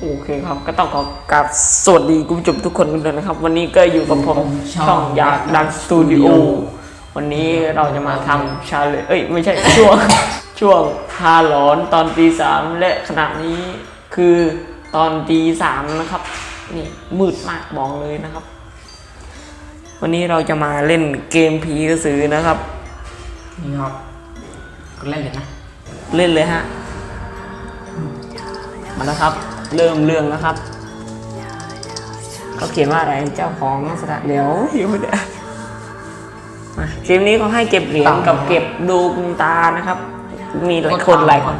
โอเคครับ ก็ต้องขอกราบสวัสดีคุณผู้ชมทุกคนกันด้วยนะครับ วันนี้ก็อยู่กับผมช่องอยากดังสตูดิโอวันนี้เราจะมาทำชาเลยเอ้ยไม่ใช่ช่วง ช่วงฮาหลอนตอนตีสามและขณะนี้คือตอนตีสามนะครับนี่มืดมากบอกเลยนะครับ วันนี้เราจะมาเล่นเกมผีกระสือนะครับ นี่ครับก็เล่นเลยนะ เล่นเลยฮะมาแล้วครับ เริ่มเรื่องแล้วครับเขาเขียนว่าอะไรเจ้าของสถานเดี๋ยวยังไม่ได้มาเกมนี้เขาให้เก็บเหรียญกับเก็บดวงตานะครับ มีหลายคนหลายคน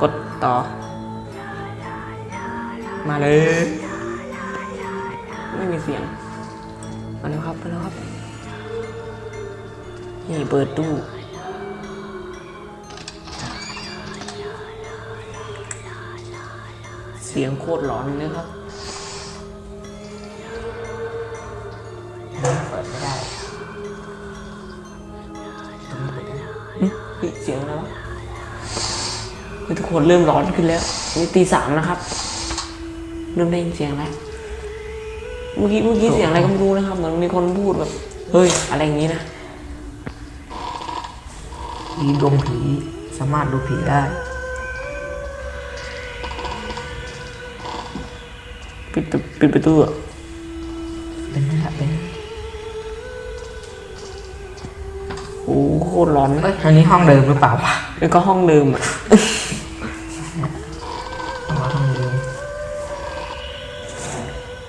กดต่อ มาเลย ไม่มีเสียงมาแล้วครับมาแล้วครับนี่เปิดตู้ เสียงโคตรหลอนเลยครับเปิดไม่ได้เฮ้ยเสียงอะไรวทุกคนเริ่มร้อนขึ้นแล้วนี่ตีสามนะครับ เริ่มได้ยินเสียงแล้วเมื่อกี้เมื่อกี้เสียงอะไรก็ไม่รู้นะครับ เหมือนมีคนพูดแบบ เฮ้ย อะไรอย่างนี้นะผีดวงผีสามารถดูผีได้ ปิดปิดปิดประตูอะเป็นไหมครับเป็นโอ้โหโคตรร้อนเลเอ้ยยอันนี้ห้องเดิมหรือเปล่าวะแล้วก็ห้องเดิมอะห้องห้องเดิม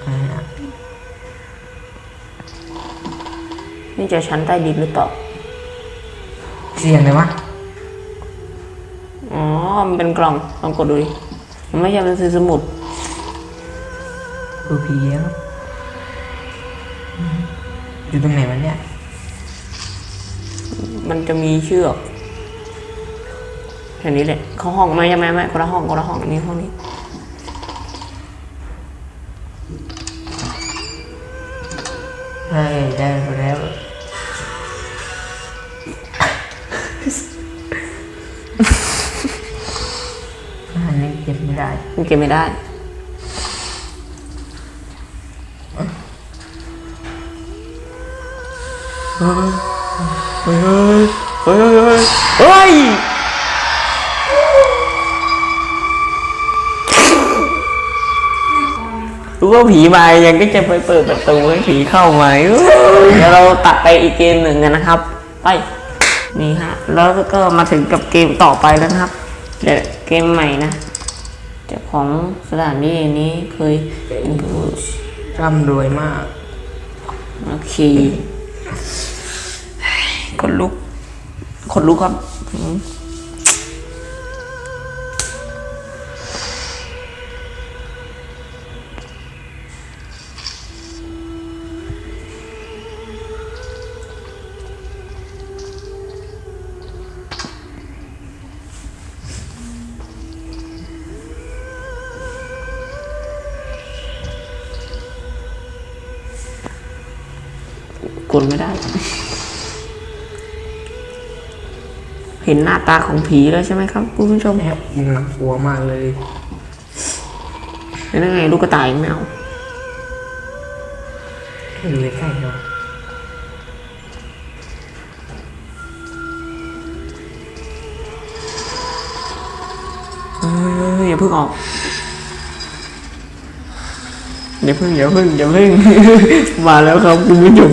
อ่านี่จะชั้นใต้ดินหรือเปล่าเสียงเลยวะอ๋อมันเป็นกล่องลองกดดูดิมันไม่ใช่เป็นซื้อสมุด ดูผีครับอืมอยู่ตรงไหนวะเนี่ย มันจะมีเชือกแค่นี้แหละเข้าห้องไหมใช่ไหมไม่คนละห้องคนละห้องอันนี้ห้องนี้เฮ้ยได้แล้วอันนี้เก็บไม่ได้มันเก็บไม่ได้ เฮ้ยเฮ้ยเฮ้ยเฮ้ยเฮ้ยรู้ว่าผีมายังก็จะไปเปิดประตูให้ผีเข้าไหมเดี๋ยวเราตัดไปอีกเกมหนึ่งกันนะครับ ไปนี่ฮะ แล้วก็มาถึงกับเกมต่อไปแล้วนะครับเดี๋ยวเกมใหม่นะเจ้าของสถานที่นี้เคยเป็นผู้ร่ำรวยมากโอเค คนลุก คนลุกครับกดไม่ได้ เห็นหน้าตาของผีแล้วใช่ไหมครับคุณผู้ชมแอบน่ากลัวมากเลยเป็นยังไงลูกกระต่ายแมวอยู่ใกล้ๆเนาะเอ้ยอย่าเพิ่งออกอย่าเพิ่งอย่าเพิ่งอย่าเพิ่งมาแล้วครับคุณผู้ชม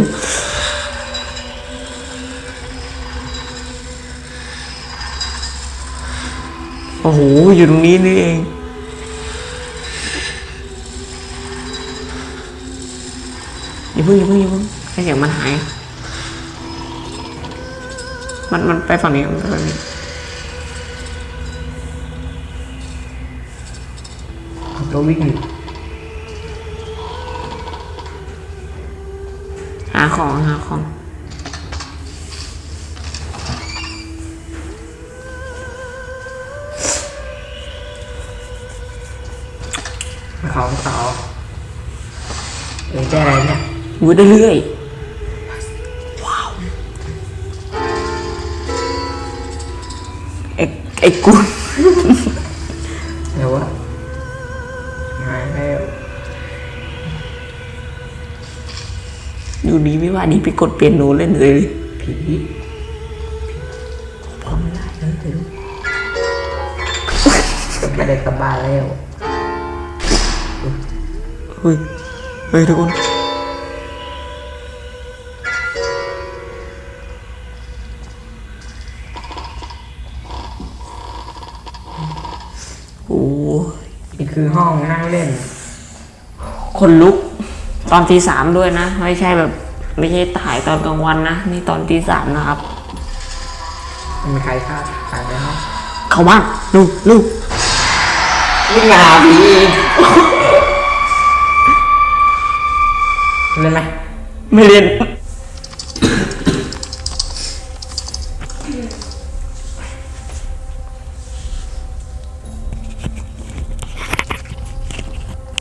อ้โห อยู่ตรงนี้นี่เองอย่าเพิ่งอย่าเพิ่งอย่าเพิ่งให้เสียงมันหาย มันมันไปฝั่งนี้มันไปฝั่งนี้ตัววิ่งอยู่หาของหาของ เขาเขาเอ้ยได้อะไรเนี่ยอยู่ได้เรื่อยว้าวไอ้ไอ้กุนเดี๋ยววะไหายแล้วอยู่ดีไม่ว่าดีไปกดเปียโนเล่นเลยผีพร้อมได้เลยเดี๋ยวไม่ได้กลับบ้านแล้ว เฮ้ย เฮ้ยทุกคนโอ้นี่คือห้องนั่งเล่น คนลุกตอนตีสามด้วยนะ ไม่ใช่แบบ ไม่ใช่ถ่ายตอนกลางวันนะ นี่ตอนตีสามนะครับมีใครฆ่าใครไหมครับ เข้ามาลูกลูกวิ่งมาหาผีอีก เล่นไหมไม่เรียน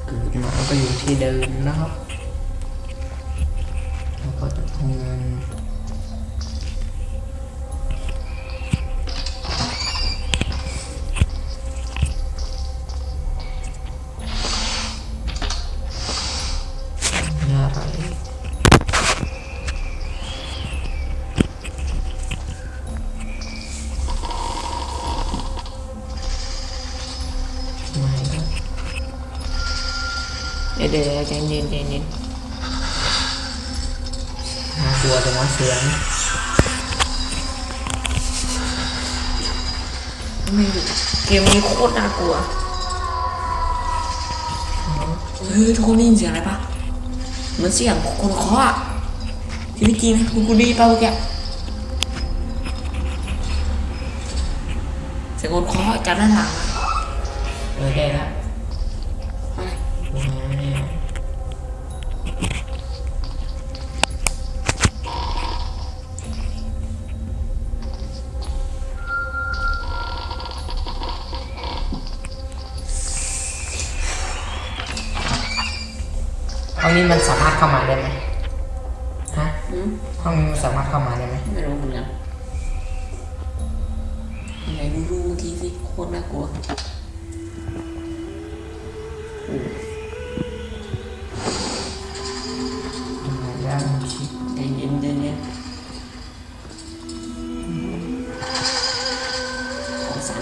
เกิดมาก็อยู่ที่เดิมนะครับ แล้วก็จะทำงาน อะไรไม่ก็เดี๋ยวเดี๋ยวใจเย็นใจเย็นน่ากลัวจังวะเสียงไม่เกมนี้โคตรน่ากลัวเฮ้ยทุกคนได้ยินเสียงอะไรปะ เหมือนเสียงคนเคาะอะที่เมื่อกี้นะคุณคุณดีเปล่าแกเสียงคนเคาะจากด้านหลังอเออได้แล้ว ห้องนี้มันสามารถเข้ามาได้ไหมฮะอืมห้องนี้มันสามารถเข้ามาได้ไหมไม่รู้เหมือนกันไหนดูดูเมื่อกี้สิโคตรน่ากลัวโอ้ย่างชิดใจเย็นใจเย็นของสั่น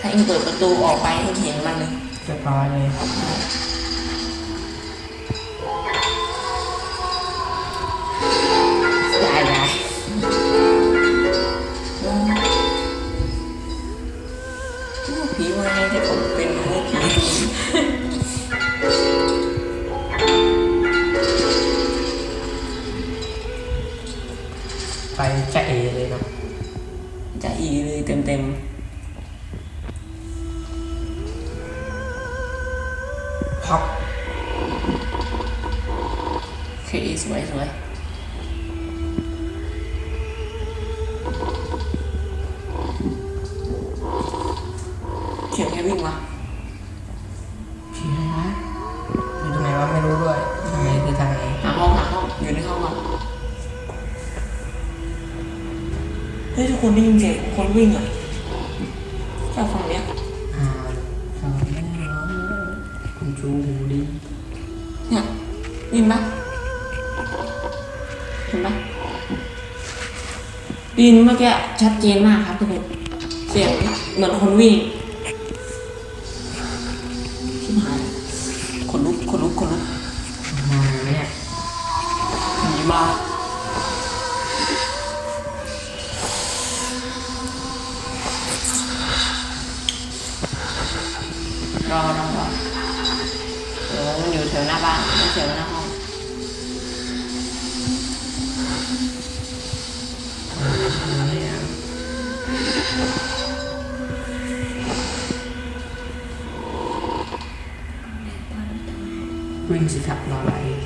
ถ้าเองเปิดประตูออกไปเองเห็นมันเลยเรียบร้อยเลย พับๆโอเคสวยสวยเขียนแค่วิ่งมาผีอะไรวะอยู่ตรงไหนวะไม่รู้ด้วยทางไหนคือทางไหนหาห้องหาห้องอยู่ในห้องก่อนเฮ้ยทุกคนได้ยินเสียงคนวิ่งอะ เห็นปะได้ยินเมื่อกี้ชัดเจนมากครับทุกคนเสียงเหมือนคนวิ่งชิบหายคนลุกคนลุกคนลุกมาไหมเนี่ยผีมาอรอรอรอเดี๋ยวมันอยู่แถวหน้าบ้านไม่แถวหน้าห้อง วิ่งสิครับรออะไร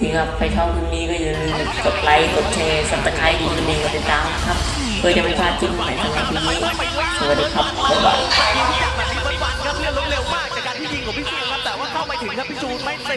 ถึงครับใครชอบคลิปนี้ก็อย่าลืมกดไลค์กดแชร์สับตะไคร้กดกระดิ่งกดติดตามครับเพื่อจะไม่พลาดคลิปใหม่สำหรับคลิปนี้สวัสดีครับบ๊ายบาย จากการที่ยิงของพี่ซูครับแต่ว่าเข้าไปถึงครับพี่ชูไม่เต็